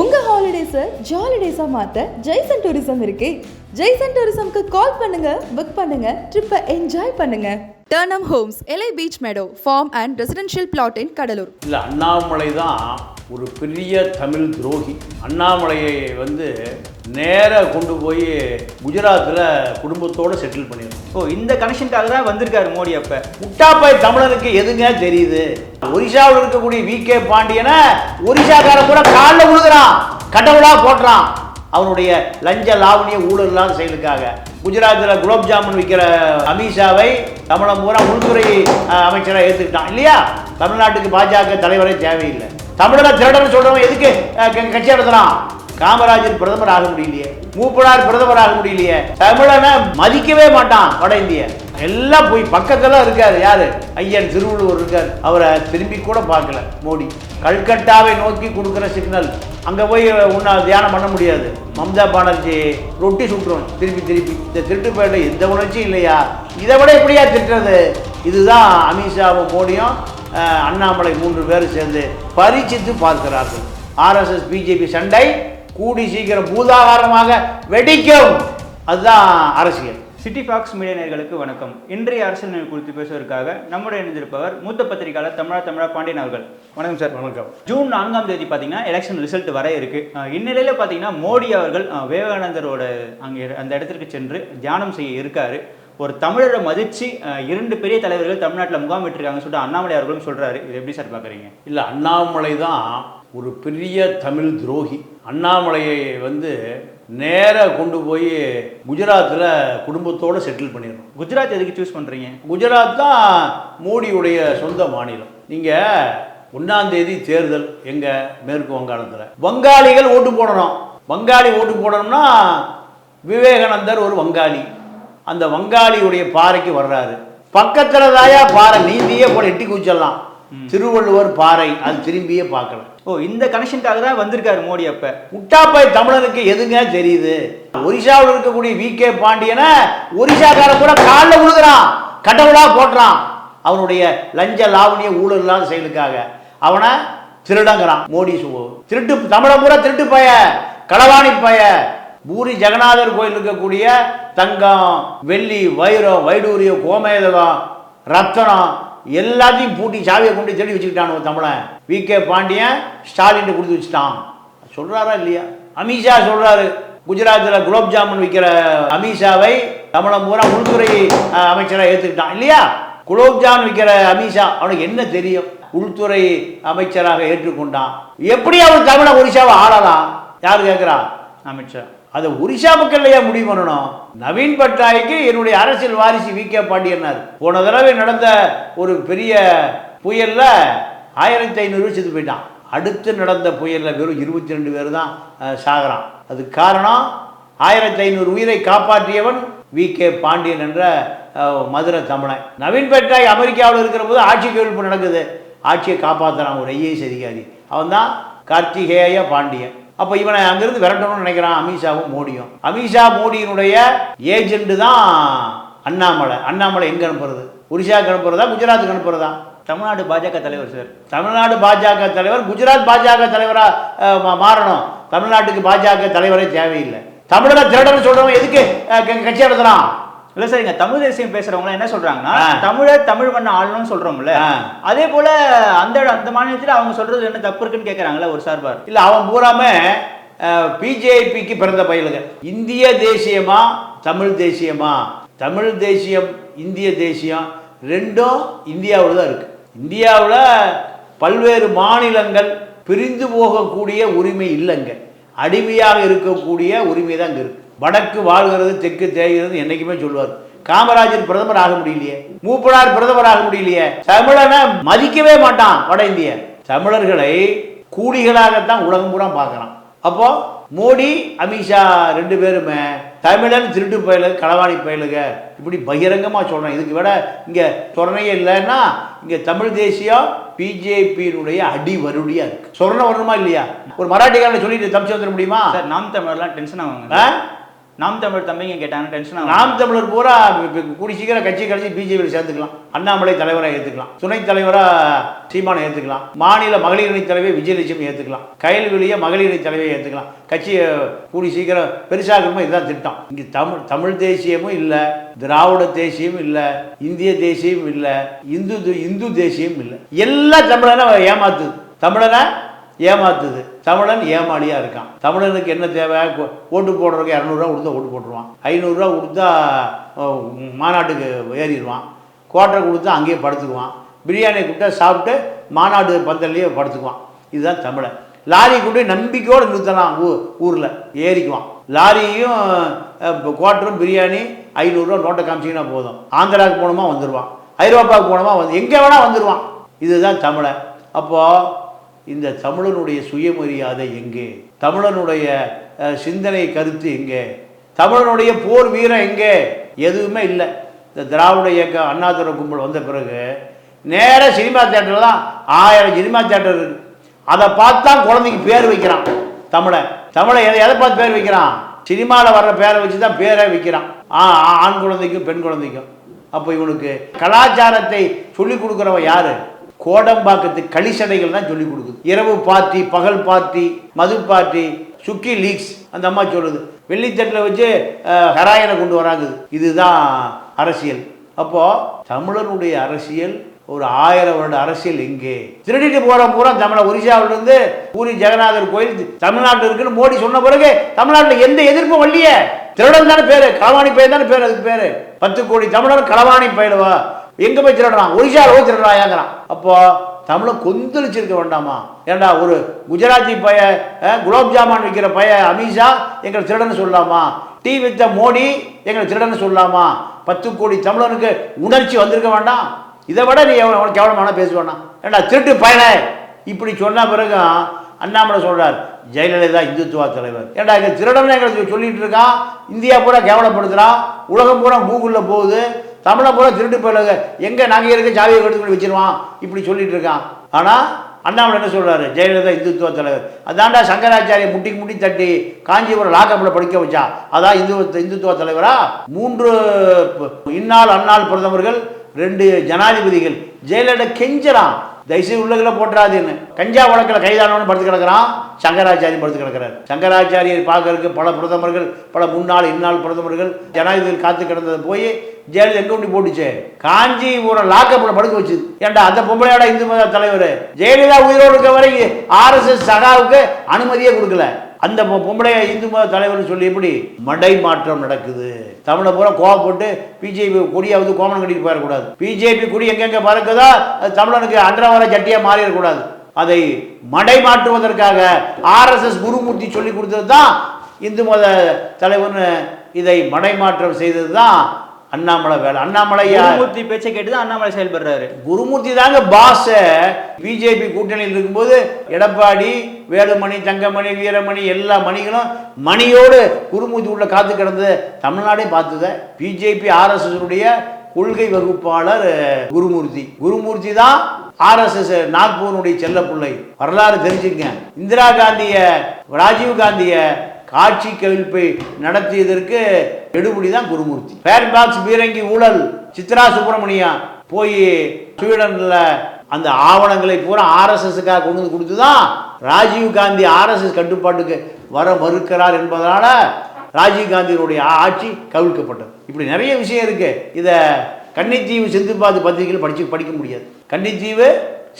உங்கள் ஹாலிடேஸை ஜாலிடேஸாக மாற்ற ஜெய்சன் டூரிசம் இருக்கே. ஜெய்சன் டூரிசம்க்கு கால் பண்ணுங்க புக் பண்ணுங்க ட்ரிப்பை என்ஜாய் பண்ணுங்க. டர்னம் ஹோம்ஸ் எலை beach meadow farm and residential plot in Cuddalore இல்லை அண்ணாமலை தான் ஒரு பெரிய தமிழ் துரோகி அண்ணாமலையை வந்து நேராக கொண்டு போய் குஜராத்தில் குடும்பத்தோடு செட்டில் பண்ணிடணும் ஓ இந்த கனெக்ஷனுக்காக தான் வந்திருக்காரு மோடி அப்ப. முட்டாப்பாய் தமிழனுக்கு எதுங்க தெரியுது? ஒரிசாவில் இருக்கக்கூடிய வி கே பாண்டியனை ஒரிசாக்காரன் கூட காலில் விழுகிறான் கடவுளா போட்டுறான். அவனுடைய லஞ்ச லாவணிய ஊழல் இல்லாத செயலுக்காக. குஜராத்தில் குலோப் ஜாமுன் விற்கிற அமித்ஷாவை தமிழம் பூரா உள்துறை அஹ், அமைச்சரா ஏற்றுக்கிட்டான் இல்லையா? தமிழ்நாட்டுக்கு பாஜக தலைவரே தேவையில்லை. தமிழக திருடன்னு சொல்றவன் எதுக்கு கட்சி நடத்தலாம் காமராஜர் பிரதமர் ஆக முடியலையே. மூப்பனார் பிரதமர் ஆக முடியலையே. தமிழனை மதிக்கவே மாட்டான் வட இந்திய. எல்லாம் போய் பக்கத்துல இருக்காரு யாரு? ஐயன் திருவள்ளுவர் இருக்கார். அவரை திரும்பி கூட பார்க்கல மோடி. கல்கட்டாவை நோக்கி கொடுக்குற சிக்னல். அங்க போய் உன்னை தியானம் பண்ண முடியாது. மம்தா பானர்ஜி ரொட்டி சுட்டுரும் திருப்பி திருப்பி. இந்த திருட்டு போயிட்ட எந்த உணர்ச்சியும் இல்லையா? இதை விட எப்படியா திட்டுறது இதுதான் அமித்ஷாவும் மோடியும் அண்ணாமலை மூன்று பேரும் சேர்ந்து பரீட்சித்து பார்க்கிறார்கள். ஆர்எஸ்எஸ் பிஜேபி சண்டை கூடி சீக்கிரம் பூதாகாரமாக வெடிக்கும். அதுதான் அரசியல். சிட்டி ஃபாக்ஸ் மீடியா நேயர்களுக்கு வணக்கம். இன்றைய அரசியல் நிலை குறித்து பேசுவதற்காக நம்முடைய இணைந்திருப்பவர் மூத்த பத்திரிகையாளர் தமிழா தமிழா பாண்டியன் அவர்கள். வணக்கம் சார் வணக்கம். ஜூன் நான்காம் தேதி பார்த்தீங்கன்னா எலெக்ஷன் ரிசல்ட் வர இருக்கு. இந்நிலையில பார்த்தீங்கன்னா மோடி அவர்கள் விவேகானந்தரோட அங்கே அந்த இடத்திற்கு சென்று தியானம் செய்ய இருக்காரு. ஒரு தமிழரை அஹ், இரண்டு பெரிய தலைவர்கள் தமிழ்நாட்டில் முகாமிட்டிருக்காங்கன்னு சொல்லிட்டு அண்ணாமலை அவர்களும் சொல்றாரு. இது எப்படி சார் பார்க்குறீங்க? இல்லை அண்ணாமலை தான் ஒரு பெரிய தமிழ் துரோகி. அண்ணாமலையை வந்து நேராக கொண்டு போய் குஜராத்தில் குடும்பத்தோடு செட்டில் பண்ணிடணும். குஜராத் எதுக்கு சூஸ் பண்றீங்க? குஜராத் தான் மோடியுடைய சொந்த மாநிலம். நீங்கள் ஒன்றாந்தேதி தேர்தல் எங்கள் மேற்கு வங்காளத்தில். வங்காளிகள் ஓட்டு போடணும். வங்காளி ஓட்டு போடணும்னா விவேகானந்தர் ஒரு வங்காளி. அந்த வங்காளியுடைய பாறைக்கு வர்றாரு. பக்கத்தில் தாயா பாறை நீந்தியே போல எட்டி குச்சிடலாம் திருவள்ளுவர் பாறை அது திரும்பியே பார்க்கல. ஓ இந்த கனெக்ஷனுக்காக தான் வந்திருக்காரு மோடி அப்ப. முட்டாப்பாய் தமிழனுக்கு எதுங்க தெரியுது? ஒரிசாவில் இருக்கக்கூடிய வி. கே. பாண்டியனை ஒரிசாக்காரன் கூட காலில் விழுகிறான் கடவுளா போட்டுறான் அவனுடைய லஞ்ச லாவணிய ஊழல் இல்லாத செயலுக்காக. அவனை திருடங்கிறான் மோடி சு- திருட்டு தமிழன் பூரா திருட்டு பய களவாணி பய பூரி ஜெகநாதர் கோயில் இருக்கக்கூடிய தங்கம் வெள்ளி வைரம் வைடூரியம் கோமேதகம் ரத்தனம் எல்லாத்தையும் பூட்டி சாவியை கொண்டு தேடி வச்சுக்கிட்டான் ஒரு தமிழன். வி. கே. பாண்டியன் ஸ்டாலின் கொடுத்து வச்சுட்டான். சொல்றாரா இல்லையா? அமித்ஷா சொல்றாரு குஜராத்தில் குலோப் ஜாமுன் விற்கிற அமித்ஷாவை தமிழம் பூரா உள்துறை அமைச்சராக ஏற்றுக்கிட்டான் இல்லையா? குலோப்ஜான் விற்கிற அமித்ஷா அவனுக்கு என்ன தெரியும்? உள்துறை அமைச்சராக ஏற்றுக்கொண்டான். எப்படி அவன் தமிழை ஒரிசாவை ஆளலாம்? யார் கேட்குறா? அமித்ஷா. அதை ஒரிசா மக்கள் ஏன் முடிவு பண்ணணும்? நவீன் பட்நாய்க்கு என்னுடைய அரசியல் வாரிசு வி. கே. பாண்டியனார் போன தடவை நடந்த ஒரு பெரிய புயல்ல ஆயிரத்தி ஐநூறு செத்து போயிட்டான். அடுத்து நடந்த புயல்ல வெறும் இருபத்தி ரெண்டு பேர் தான் சாகிறான். அதுக்கு காரணம் ஆயிரத்தி ஐநூறு உயிரை காப்பாற்றியவன் வி. கே. பாண்டியன் என்ற மதுரை தமிழன். நவீன் பட்நாயக் அமெரிக்காவில் இருக்கிற போது ஆட்சி கேள்வி நடக்குது. ஆட்சியை காப்பாற்றுறான் ஒரு ஐஏஎஸ் அதிகாரி. அவன் தான் கார்த்திகேய பாண்டியன். அப்போ இவனை அங்கிருந்து விரட்டணும்னு நினைக்கிறான் அமித்ஷாவும் மோடியும். அமித்ஷா மோடியினுடைய ஏஜென்ட் தான் அண்ணாமலை. அண்ணாமலை எங்கே அனுப்புறது? ஒரிசாவுக்கு அனுப்புறதா குஜராத்துக்கு அனுப்புறதா? தமிழ்நாடு பாஜக தலைவர் சார். தமிழ்நாடு பாஜக தலைவர் குஜராத் பாஜக தலைவராக மாறணும். தமிழ்நாட்டுக்கு பாஜக தலைவரே தேவையில்லை. தமிழக திருடன்னு சொல்றவன் எதுக்கு கட்சி நடத்துறான்? இல்ல சார் இங்க தமிழ் தேசியம் பேசுறவங்க என்ன சொல்றாங்கன்னா. தமிழர் தமிழ் மண்ண ஆளணும்னு சொல்றோம்ல. அதே போல அந்த அந்த மாநிலத்துல அவங்க சொல்றது என்ன தப்பு இருக்குன்னு கேக்குறாங்களா ஒரு சார்பார் இல்லை அவன் பூராமே பிஜேபிக்கு பிறந்த பயலுங்க. இந்திய தேசியமா தமிழ் தேசியமா? தமிழ் தேசியம் இந்திய தேசியம் ரெண்டும் இந்தியாவில் தான் இருக்கு. இந்தியாவில் பல்வேறு மாநிலங்கள் பிரிந்து போகக்கூடிய உரிமை இல்லைங்க. அடிமையாக இருக்கக்கூடிய உரிமை தான் இங்கே இருக்கு. வடக்கு வாழ்கிறது தெற்கு தேய்கிறது என்னைக்குமே சொல்லுவார் காமராஜர் பிரதமர் ஆக முடியலையே. மூப்பனார் பிரதமர் ஆக முடியலையே. தமிழனை மதிக்கவே மாட்டான் வட இந்திய. தமிழர்களை கூலிகளாகத்தான் உலகம் பூரா பார்க்குறான். அப்போ மோடி அமித்ஷா ரெண்டு பேருமே தமிழன் திருட்டு பயலுக களவாணி பயலுக. இப்படி பகிரங்கமாக சொல்கிறேன் இதுக்கு விட இங்கே சொரணையே இல்லைன்னா இங்கே தமிழ் தேசியம் பிஜேபியினுடைய அடி வருடியாக இருக்கு. சொரணை வரணுமா இல்லையா? ஒரு மராட்டிக்காரனை சொல்லிட்டு தப்பிச்சு வந்துட முடியுமா? சார் நாம் தமிழர்லாம் டென்ஷன் ஆவாங்க. ஆ? நாம் தமிழ் தம்பிங்க கேட்டாங்க டென்ஷன் நாம் தமிழர் பூரா கூடி சீக்கிரம் கட்சி கழிச்சு பிஜேபியில் சேர்த்துக்கலாம். அண்ணாமலை தலைவராக ஏற்றுக்கலாம் துணைத் தலைவராக சீமானை ஏற்றுக்கலாம் மாநில மகளிர் அணி தலைவர் விஜயலட்சுமி ஏற்றுக்கலாம் வெளியே மகளிர் அணி தலைவியை ஏற்றுக்கலாம் கட்சியை கூடி சீக்கிரம் பெருசாகணுமோ இதுதான் திட்டம். இங்கே தமிழ் தமிழ் தேசியமும் இல்லை திராவிட தேசியமும் இல்லை இந்திய தேசியமும் இல்லை இந்து இந்து தேசியமும் இல்லை. எல்லா தமிழனை ஏமாத்துது. தமிழனை ஏமாத்துது. தமிழன் ஏமாளியாக இருக்கான். தமிழனுக்கு என்ன தேவை? ஓட்டு போடுறதுக்கு இரநூறுவா கொடுத்தா ஓட்டு போட்டுருவான். ஐநூறுரூவா கொடுத்தா மாநாட்டுக்கு ஏறிடுவான். கோட்டரை கொடுத்தா அங்கேயே படுத்துக்குவான். பிரியாணி கொடுத்தா சாப்பிட்டு மாநாடு பந்தல்லையே படுத்துக்குவான். இதுதான் தமிழன். லாரி கொண்டு நம்பிக்கையோடு நிறுத்தலாம் ஊ ஊரில். ஏறிக்குவான். லாரியும் அஹ், குவாட்டரும் பிரியாணி ஐநூறுரூவா நோட்டை காமிச்சிங்கன்னா போதும். ஆந்திராவுக்கு போனோமா வந்துடுவான் ஐரோப்பாவுக்கு போனோமா வந்து எங்கே வேணால் வந்துடுவான் இதுதான் தமிழை அப்போது இந்த தமிழனுடைய சுயமரியாதை எங்கே? தமிழனுடைய சிந்தனை கருத்து எங்கே? தமிழனுடைய போர் வீரம் எங்கே? எதுவுமே இல்லை. இந்த திராவிட இயக்க அண்ணாதுரை கும்பல் வந்த பிறகு நேர சினிமா தேட்டரில் தான் ஆயிரம் சினிமா தேட்டர் இருக்கு. அதை பார்த்து தான் குழந்தைக்கு பேர் வைக்கிறான் தமிழை. தமிழை எதை எதை பார்த்து பேர் வைக்கிறான்? சினிமாவில் வர்ற பேரை வச்சு தான் பேரை வைக்கிறான். ஆ ஆ- ஆண் குழந்தைக்கும் பெண் குழந்தைக்கும். அப்போ இவனுக்கு கலாச்சாரத்தை சொல்லிக் கொடுக்குறவன் யாரு? கோடம்பாக்கத்து களிசடைகள் தான் சொல்லிக் கொடுக்குது. இரவு பார்ட்டி பகல் பார்ட்டி மது பார்ட்டி சுக்கி லீக்ஸ் அந்த அம்மா சொல்லுது. வெள்ளித்தட்டில் வச்சு ஹராயனை கொண்டு வராங்க. இதுதான் அரசியல். அப்போது தமிழனுடைய அரசியல் ஒரு ஆயிரம் வருட அரசியல் எங்கே? திருடிட்டு போகிற பூரா தமிழ ஒரிசாவிலிருந்து பூரி ஜெகநாதர் கோயில் தமிழ்நாட்டில் இருக்குன்னு மோடி சொன்ன பிறகு தமிழ்நாட்டில் எந்த எதிர்ப்பும் வரலையே. திருடன் தானே பேர் களவாணி பயிர் தானே பேர் அதுக்கு பேர். பத்து கோடி தமிழர் களவாணி பயிலவா எங்க போய் திருடுறான்? ஒரிசாவில் போய் திருடுறாயாங்கிறான். அப்போ தமிழை கொந்தளிச்சிருக்க வேண்டாமா? ஏண்டா ஒரு குஜராத்தி பைய குலாப் ஜாமான் விற்கிற பைய அமித்ஷா எங்களை திருடன்னு சொல்லலாமா டீ வித்த மோடி எங்களை திருடன்னு சொல்லலாமா பத்து கோடி தமிழனுக்கு உணர்ச்சி வந்திருக்க வேண்டாம். இதை விட நீ எவ்வளோ உனக்கு கேவலமான பேசுவேண்ணா ஏண்டா திருட்டு பயனே இப்படி சொன்ன பிறகு அண்ணாமலை சொல்றார் ஜெயலலிதா இந்துத்துவா தலைவர். ஏண்டா இங்கே திருடன் எங்களுக்கு சொல்லிட்டு இருக்கான். இந்தியா பூரா கேவலப்படுத்துகிறான் உலகம் பூரா கூகுளில் போகுது. தமிழை பூரா திருட்டு போயிடுங்க எங்கே நாங்கள் இருக்க ஜாவியை எடுத்து வச்சிருவான்? இப்படி சொல்லிட்டு இருக்கான். ஆனால் அண்ணாமலை என்ன சொல்கிறாரு ஜெயலலிதா இந்துத்துவ தலைவர். அதாண்டா சங்கராச்சாரிய முட்டிக்கு முட்டி தட்டி காஞ்சிபுரம் லாக்கப்பில் படிக்க வச்சா. அதான் இந்து இந்துத்துவ தலைவரா? மூன்று இன்னால் இந்நாள் அந்நாள் பிரதமர்கள் ரெண்டு ஜனாதிபதிகள். ஜெயலலிதா கெஞ்சலாம் தயவுசெய்து உள்ளகளை போட்டுறாதுன்னு கஞ்சா வழக்கில் கைதானவன் படுத்து கிடக்குறான். சங்கராச்சாரி படுத்து கிடக்கிறார். சங்கராச்சாரியை பார்க்கறதுக்கு பல பிரதமர்கள் பல முன்னாள் இந்நாள் பிரதமர்கள் ஜனாதிபதி காத்து கிடந்தது போய் ஜெயலலிதா எங்க கொண்டு போட்டுச்சு? காஞ்சிபுரம் லாக்கப்பில் படுக்க வச்சு ஏன்டா அந்த பொம்பளையோட இந்து மத தலைவர்? ஜெயலலிதா உயிரோடு இருக்க வரைக்கும் ஆர்எஸ்எஸ் சகாவுக்கு அனுமதியே கொடுக்கல. அந்த பொம்பளைய இந்து மத தலைவர்னு சொல்லி எப்படி மடை மாற்றம் நடக்குது. தமிழை பூரா கோவப்பட்டு பிஜேபி கொடியாவது கோமன் கட்டிட்டு போயிடக்கூடாது. பிஜேபி கொடி எங்கெங்க பறக்குதோ அது தமிழனுக்கு அன்றவர ஜட்டியாக மாறிடக்கூடாது. அதை மடை மாற்றுவதற்காக ஆர்எஸ்எஸ் குருமூர்த்தி சொல்லி கொடுத்தது தான் இந்து மத தலைவர்னு இதை மடை மாற்றம் செய்தது தான் அண்ணாமலை வேலை. அண்ணாமலை? குருமூர்த்தி பேச்சை கேட்டு தான் அண்ணாமலை செயல்படுறாரு. குருமூர்த்தி தாங்க பாஸ் பிஜேபி கூட்டணியில் இருக்கும்போது எடப்பாடி வேலுமணி தங்கமணி வீரமணி எல்லா மணிகளும் மணியோடு குருமூர்த்தி உள்ள காத்து கிடந்தது தமிழ்நாடே பார்த்தத. பிஜேபி ஆர்எஸ்எஸ் கொள்கை வகுப்பாளர் குருமூர்த்தி. குருமூர்த்தி தான் ஆர்எஸ்எஸ் நாக்பூருடைய செல்ல பிள்ளை வரலாறு தெரிஞ்சுங்க. இந்திரா காந்திய ராஜீவ் காந்திய காட்சி கவிழ்ப்பை நடத்தியதற்கு எடுபடி தான் குருமூர்த்தி. ஃபேர் பாக்ஸ் பீரங்கி ஊழல் சித்ரா சுப்பிரமணியம் போய் ஸ்வீடனில் அந்த ஆவணங்களை பூரா ஆர்எஸ்எஸ்க்காக கொண்டு வந்து கொடுத்து தான் ராஜீவ் காந்தி ஆர்எஸ்எஸ் கட்டுப்பாட்டுக்கு வர மறுக்கிறார் என்பதனால ராஜீவ் காந்தியினுடைய ஆட்சி கவிழ்க்கப்பட்டது. இப்படி நிறைய விஷயம் இருக்குது இதை கன்னித்தீவு சிந்துபாத்து பத்திரிகையில் படிச்சு படிக்க முடியாது. கன்னித்தீவு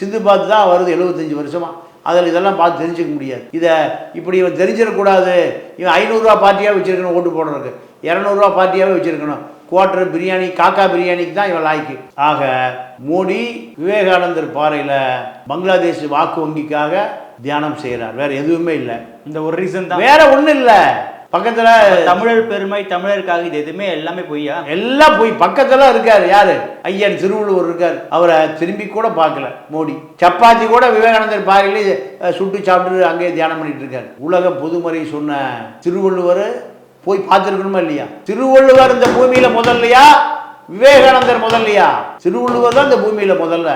சிந்துபாத்து தான் வருது எழுபத்தஞ்சி வருஷமாக அதில் இதெல்லாம் பார்த்து தெரிஞ்சுக்க முடியாது. இதை இப்படி இவன் தெரிஞ்சிடக்கூடாது. இவன் ஐநூறுரூவா பார்ட்டியாக வச்சிருக்கணும் ஓட்டு போடுறதுக்கு. இரநூறுவா பார்ட்டியாகவே வச்சிருக்கணும். குவார்டர் பிரியாணி காக்கா பிரியாணிக்கு தான் இவன் லாய்க்கு. ஆக மோடி விவேகானந்தர் பாறையில் பங்களாதேஷ் வாக்கு வங்கிக்காக தியானம் செய்கிறார். வேற எதுவுமே இல்லை. இந்த ஒரு ரீசன் தான். வேற ஒன்றும் இல்லை. பக்கத்தில் தமிழர் பெருமை தமிழருக்காக இது எதுவுமே எல்லாமே பொய்யா? எல்லாம் போய். பக்கத்துல இருக்காரு யாரு? ஐயன் திருவள்ளுவர் இருக்காரு. அவரை திரும்பி கூட பார்க்கல மோடி. சப்பாத்தி கூட விவேகானந்தர் பாறையிலே சுட்டு சாப்பிட்டு அங்கேயே தியானம் பண்ணிட்டு இருக்காரு. உலக பொதுமறை சொன்ன திருவள்ளுவர் போய் பார்த்துருக்கணுமா இல்லையா? திருவள்ளுவர் இந்த பூமியில முதல்லையா? விவேகானந்தர் முதல்லையா? திருவள்ளுவர் தான் இந்த பூமியில முதல்ல.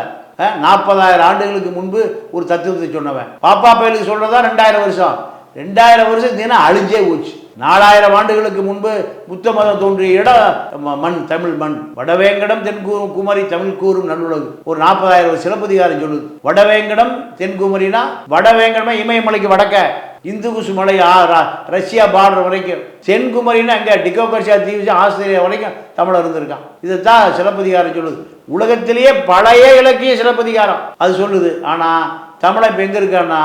நாற்பதாயிரம் ஆண்டுகளுக்கு முன்பு ஒரு தத்துவத்தை சொன்னவன். பாப்பா பயலுக்கு சொல்றதா? ரெண்டாயிரம் வருஷம். ரெண்டாயிரம் வருஷம் தினம் அழிஞ்சே போச்சு. நாலாயிரம் ஆண்டுகளுக்கு முன்பு புத்த மதம் தோன்றிய இடம் ம- மண் தமிழ் மண். வடவேங்கடம் தென்கூறும் குமரி தமிழ் கூறும் நல்லுலகு. ஒரு நாற்பதாயிரம் சிலப்பதிகாரம் சொல்லுது. வடவேங்கடம் தென்குமரினா வடவேங்கடமே இமயமலைக்கு வடக்க இந்து குசு மலை ஆ- ர- ரஷ்யா பார்டர் வரைக்கும். தென்குமரின்னா அங்கே டிகோகர்ஷியா தீவு ஆஸ்திரேலியா வரைக்கும் தமிழர் இருந்திருக்கான். இதுதான் சிலப்பதிகாரம் சொல்லுது. உலகத்திலேயே பழைய இலக்கிய சிலப்பதிகாரம். அது சொல்லுது. ஆனால் தமிழை இப்போ எங்கே இருக்கான்னா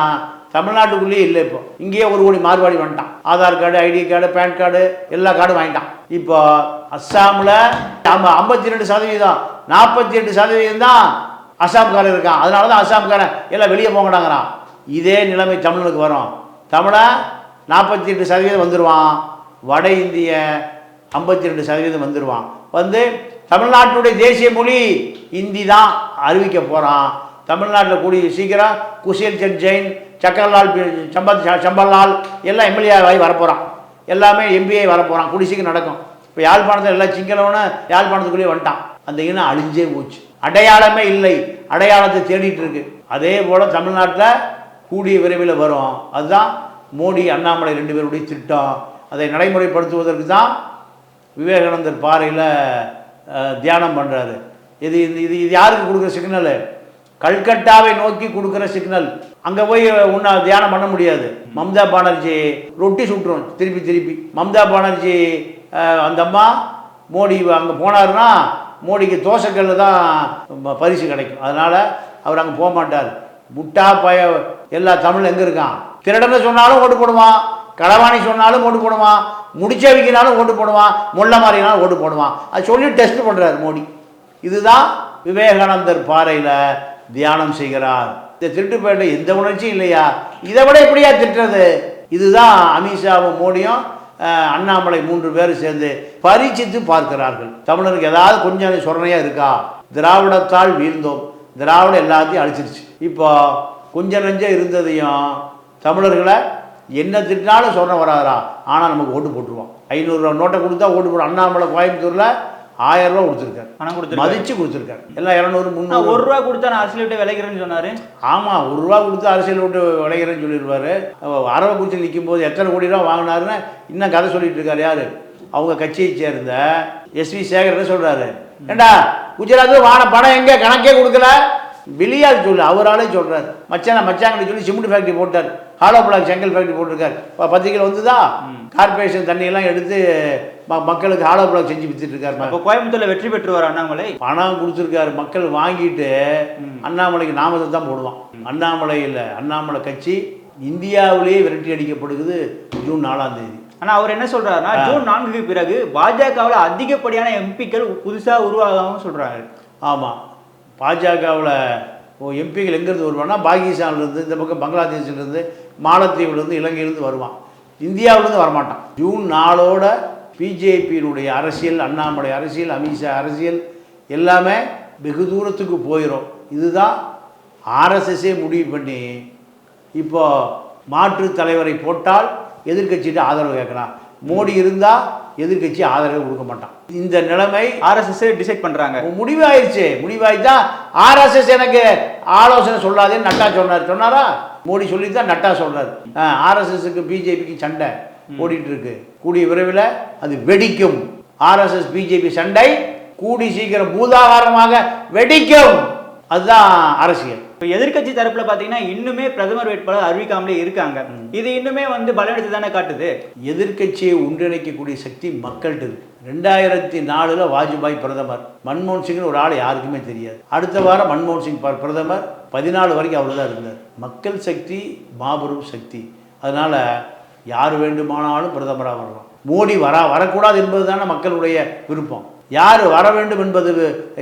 தமிழ்நாட்டுக்குள்ளேயே இல்லை இப்போ. இங்கேயே ஒரு கோடி மாறுபாடி வந்துட்டான். Aadhaar card ID card PAN card எல்லா கார்டும் வாங்கிட்டான். இப்போ அஸ்ஸாமில் நம்ம ஐம்பத்தி ரெண்டு சதவீதம் நாற்பத்தி எட்டு சதவீதம் தான் அஸ்ஸாம்காரன் இருக்கான். அதனால தான் அஸ்ஸாம்காரன் எல்லாம் வெளியே போங்கடாங்கிறான் இதே நிலைமை தமிழனுக்கு வரும். தமிழை நாற்பத்தி எட்டு சதவீதம் வந்துடுவான் வட இந்திய ஐம்பத்தி ரெண்டு சதவீதம் வந்துடுவான் வந்து தமிழ்நாட்டுடைய தேசிய மொழி இந்தி தான் அறிவிக்க போகிறான் தமிழ்நாட்டில் கூடிய சீக்கிரம் குஷேல் சந்த் ஜெயின் சக்கரலால் சம்பத் ச- சம்பல்லால் எல்லாம் எம்எல்ஏவாகி வரப்போகிறான் எல்லாமே எம்பிஐ வரப்போகிறான் கூடிய சீக்கிரம் நடக்கும். இப்போ யாழ்ப்பாணத்தில் எல்லாம் சிங்களவனு யாழ்ப்பாணத்துக்குள்ளேயே வந்துட்டான். அந்த இனம் அழிஞ்சே போச்சு. அடையாளமே இல்லை. அடையாளத்தை தேடிட்டு இருக்கு. அதே போல் தமிழ்நாட்டில் கூடிய விரைவில் வரும். அதுதான் மோடி அண்ணாமலை ரெண்டு பேருடைய திட்டம். அதை நடைமுறைப்படுத்துவதற்கு தான் விவேகானந்தர் பாறையில் தியானம் பண்ணுறாரு இது இது இது இது யாருக்கு கொடுக்குற சிக்னலு கல்கட்டாவை நோக்கி கொடுக்குற சிக்னல். அங்கே போய் உன்னை தியானம் பண்ண முடியாது. மம்தா பானர்ஜி ரொட்டி சுட்டுரும். திருப்பி திருப்பி. மம்தா பானர்ஜி அந்த அம்மா மோடி அங்கே போனாருன்னா மோடிக்கு தோசைக்கல்ல தான் பரிசு கிடைக்கும். அதனால் அவர் அங்கே போக மாட்டார். முட்டா பய எல்லா தமிழ் எங்கே இருக்கான்? திருடனை சொன்னாலும் ஓட்டு போடுவான். களவாணி சொன்னாலும் ஓட்டு போடுவான். முடிச்ச வைக்கினாலும் ஓட்டு போடுவான். முள்ள மாறினாலும் ஓட்டு போடுவான். அது சொல்லி டெஸ்ட் பண்ணுறாரு மோடி. இதுதான் விவேகானந்தர் பாறையில் தியானம் செய்கிறார். இந்த திருட்டுப்பேட்டை எந்த உணர்ச்சியும் இல்லையா? இதை விட எப்படியா திட்டுறது? இதுதான் அமித்ஷாவும் மோடியும் அண்ணாமலை மூன்று பேரும் சேர்ந்து பரீட்சித்து பார்க்கிறார்கள். தமிழருக்கு ஏதாவது கொஞ்சம் சொரணையாக இருக்கா? திராவிடத்தால் வீழ்ந்தோம். திராவிடம் எல்லாத்தையும் அழிச்சிருச்சு. இப்போ கொஞ்சம் நஞ்சம் இருந்ததையும் தமிழர்களை என்ன திட்டினாலும் சொன்ன வராதரா? ஆனால் நமக்கு ஓட்டு போட்டுருவோம். ஐநூறுரூவா நோட்டை கொடுத்தா ஓட்டு போடுவோம் அண்ணாமலை கோயம்புத்தூரில் ஆயிரம் ரூபா கொடுத்துருக்காரு. பணம் கொடுத்துருக்காரு. மதிச்சு கொடுத்துருக்காரு. எல்லாம் இரநூறு முந்நூறு. ஒரு ரூபா கொடுத்தா நான் அரசியல் விட்டு விளைகிறேன்னு சொன்னாரு. ஆமாம் ஒரு ரூபா கொடுத்து அரசியல் விட்டு விளைகிறேன்னு சொல்லிடுவாரு. அரவக்குறிச்சி நிற்கும் போது எத்தனை கோடி ரூபா வாங்கினாருன்னு இன்னும் கதை சொல்லிட்டு இருக்காரு யாரு? அவங்க கட்சியை சேர்ந்த எஸ்வி சேகர் என்ன சொல்றாரு. ஏண்டா குஜராத்தில் வான பணம் எங்க? கணக்கே கொடுக்கல. வெளியால் சொல்லு அவராலே சொல்றாரு. மச்சான மச்சாங்கன்னு சொல்லி சிமெண்ட் ஃபேக்டரி போட்டார். ஹாலோ பிளாக் செங்கல் ஃபேக்டரி போட்டிருக்காரு. இப்போ பத்திரிக்கையில் வந்துதா? கார்பரேஷன் தண்ணியெல்லாம் எடுத்து மக்களுக்கு ஹாலோ பிளாக் செஞ்சு வித்துட்டு இருக்காரு அப்போ கோயம்புத்தூர்ல வெற்றி பெற்றுவார் அண்ணாமலை? பணம் கொடுத்துருக்காரு மக்கள் வாங்கிட்டு அண்ணாமலைக்கு நாமத்தை தான் போடுவான். அண்ணாமலை இல்லை அண்ணாமலை கட்சி இந்தியாவிலேயே விரட்டி அடிக்கப்படுகிறது ஜூன் நாலாம் தேதி. ஆனா அவர் என்ன சொல்றாருன்னா ஜூன் நான்குக்கு பிறகு பாஜகவுல அதிகப்படியான எம்பிக்கள் புதுசா உருவாகவும் சொல்றாரு. ஆமாம் பாஜகவில் எம்பிகள் எங்கேருந்து வருவான்னா பாகிஸ்தான்லேருந்து இந்த பக்கம் பங்களாதேஷ்லேருந்து மாலத்தீவுலேருந்து இலங்கையிலேருந்து வருவான். இந்தியாவிலேருந்து வரமாட்டான். ஜூன் நாளோட பிஜேபியினுடைய அரசியல் அண்ணாமலை அரசியல் அமித்ஷா அரசியல் எல்லாமே வெகு தூரத்துக்கு போயிடும் இதுதான் ஆர்எஸ்எஸ்ஸே முடிவு பண்ணி இப்போ மாற்று தலைவரை போட்டால் எதிர்கட்சிகிட்ட ஆதரவு கேட்கலாம். மோடி இருந்தால் எதிர்க்கட்சி ஆதரவு கொடுக்க மாட்டான். இந்த நிலைமை ஆர்எஸ்எஸ் டிசைட் பண்றாங்க. முடிவாயிருச்சு. முடிவாயிட்டா ஆர்எஸ்எஸ் எனக்கு ஆலோசனை சொல்லாதேன்னு நட்டா சொன்னார். சொன்னாரா? மோடி சொல்லி தான் நட்டா சொல்றாரு. ஆர்எஸ்எஸ்க்கு பிஜேபிக்கு சண்டை ஓடிட்டு இருக்கு கூடிய விரைவில் அது வெடிக்கும். ஆர்எஸ்எஸ் பிஜேபி சண்டை கூடி சீக்கிரம் பூதாகாரமாக வெடிக்கும். அதுதான் அரசியல். இப்போ எதிர்க்கட்சி தரப்புல பாத்தீங்கன்னா இன்னுமே பிரதமர் வேட்பாளர் அறிவிக்காமலே இருக்காங்க. இது இன்னுமே வந்து பலனெடுத்து தானே காட்டுது? எதிர்க்கட்சியை ஒன்றிணைக்கக்கூடிய சக்தி மக்கள்கிட்ட இருக்கு. ரெண்டாயிரத்தி நாலுல வாஜ்பாய் பிரதமர் மன்மோகன் சிங்னு ஒரு ஆள் யாருக்குமே தெரியாது. அடுத்த வாரம் மன்மோகன் சிங் பிரதமர் பதினாலு வரைக்கும் அவர் தான் இருந்தார். மக்கள் சக்தி மாபெரும் சக்தி. அதனால யார் வேண்டுமானாலும் பிரதமராக வரலாம். மோடி வர வரக்கூடாது என்பது தானே மக்களுடைய விருப்பம். யார் வர வேண்டும் என்பது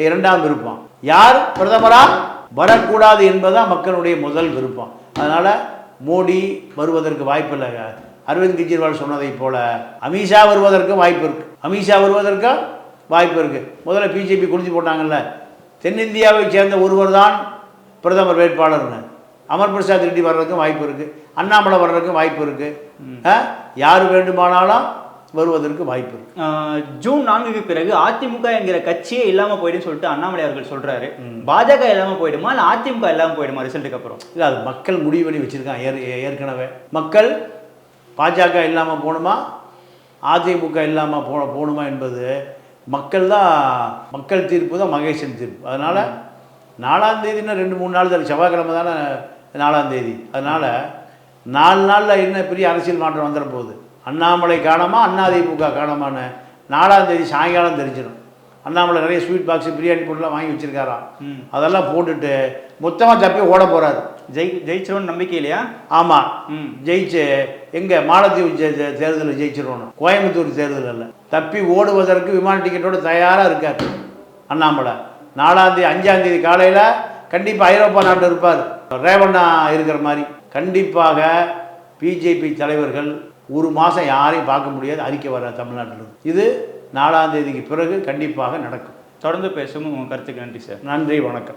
இரண்டாம் விருப்பம். யார் பிரதமரா? வரக்கூடாது என்பதுதான் மக்களுடைய முதல் விருப்பம். அதனால் மோடி வருவதற்கு வாய்ப்பு இல்லை. அரவிந்த் கெஜ்ரிவால் சொன்னதைப் போல அமித்ஷா வருவதற்கும் வாய்ப்பு இருக்கு. அமித்ஷா வருவதற்கும் வாய்ப்பு இருக்கு. முதல்ல பிஜேபி குளிச்சு போட்டாங்கல்ல. தென்னிந்தியாவை சேர்ந்த ஒருவர் தான் பிரதமர் வேட்பாளர்னு. அமர் பிரசாத் ரெட்டி வர்றதுக்கும் வாய்ப்பு இருக்குது அண்ணாமலை வர்றதுக்கும் வாய்ப்பு இருக்குது யார் வேண்டுமானாலும் வருவதற்கு வாய்ப்பு இருக்கு. ஜூன் நான்குக்கு பிறகு அதிமுக என்கிற கட்சியே இல்லாம போயிடுன்னு சொல்லிட்டு அண்ணாமலை அவர்கள் சொல்றாரு. பாஜக இல்லாம போயிடுமா இல்ல அதிமுக இல்லாம போயிடுமா ரிசல்ட்டுக்கு அப்புறம்? இல்லை அது மக்கள் முடிவு பண்ணி வச்சுருக்காங்க ஏற் ஏற்கனவே. மக்கள் பாஜக இல்லாமல் போகணுமா அதிமுக இல்லாமல் போ போகணுமா என்பது மக்கள் தான் மக்கள் தீர்ப்பு தான் மகேசன் தீர்ப்பு. அதனால் நாலாம் தேதினா ரெண்டு மூணு நாள் தான். செவ்வாய்க்கிழமை தானே நாலாம் தேதி. அதனால் நாலு நாளில் என்ன பெரிய அரசியல் மாற்றம் வந்துட போகுது? அண்ணாமலை காணாமா அதிமுக காணாமான்னு. நாலாம் தேதி சாயங்காலம் தெரிஞ்சிடும். அண்ணாமலை நிறைய ஸ்வீட் பாக்ஸ் பிரியாணி பொருள்லாம் வாங்கி வச்சிருக்காராம். அதெல்லாம் போட்டுட்டு மொத்தமாக தப்பி ஓட போகிறாரு ஜெய் ஜெயிச்சிரும்னு நம்பிக்கை இல்லையா ஆமாம் ஜெயிச்சு எங்கே மாலத்தீவு தேர்தலில் ஜெயிச்சிடணும் கோயம்புத்தூர் தேர்தல் அல்ல. தப்பி ஓடுவதற்கு விமான டிக்கெட்டோட தயாராக இருக்கார் அண்ணாமலை. நாலாந்தேதி அஞ்சாந்தேதி காலையில் கண்டிப்பாக ஐரோப்பா நாட்டில் இருப்பார். ரேவண்ணா இருக்கிற மாதிரி. கண்டிப்பாக பிஜேபி தலைவர்கள் ஒரு மாதம் யாரையும் பார்க்க முடியாது. அறிக்கை வர தமிழ்நாட்டில் இது நாலாம் தேதிக்கு பிறகு கண்டிப்பாக நடக்கும். தொடர்ந்து பேசும் உங்கள் கருத்துக்கு நன்றி சார். நன்றி வணக்கம்.